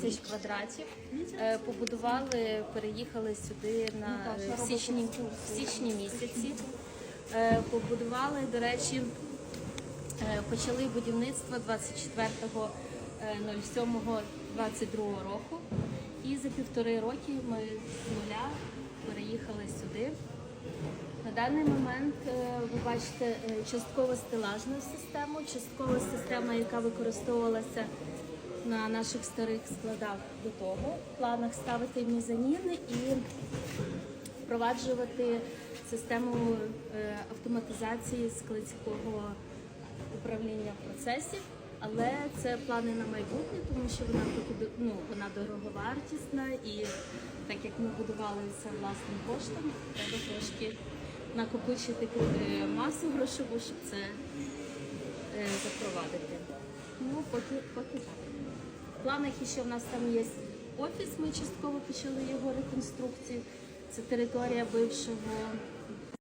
тисяч квадратів. Е, Побудували, переїхали сюди на е, в січні, в січні місяці. Е, Побудували, до речі, почали будівництво 24.07.22 року. І за півтори роки ми з нуля переїхали сюди. На даний момент ви бачите частково стелажну систему, частково система, яка використовувалася на наших старих складах до того. В планах ставити мізаніни і впроваджувати систему е, автоматизації складського управління процесів. Але це плани на майбутнє, тому що вона ну, вона дороговартісна і так як ми будували це власним коштом, треба трошки накопичити е, масу грошову, щоб це е, запровадити. Ну, поки, поки планах ще в нас там є офіс, ми частково почали його реконструкцію. Це територія бившого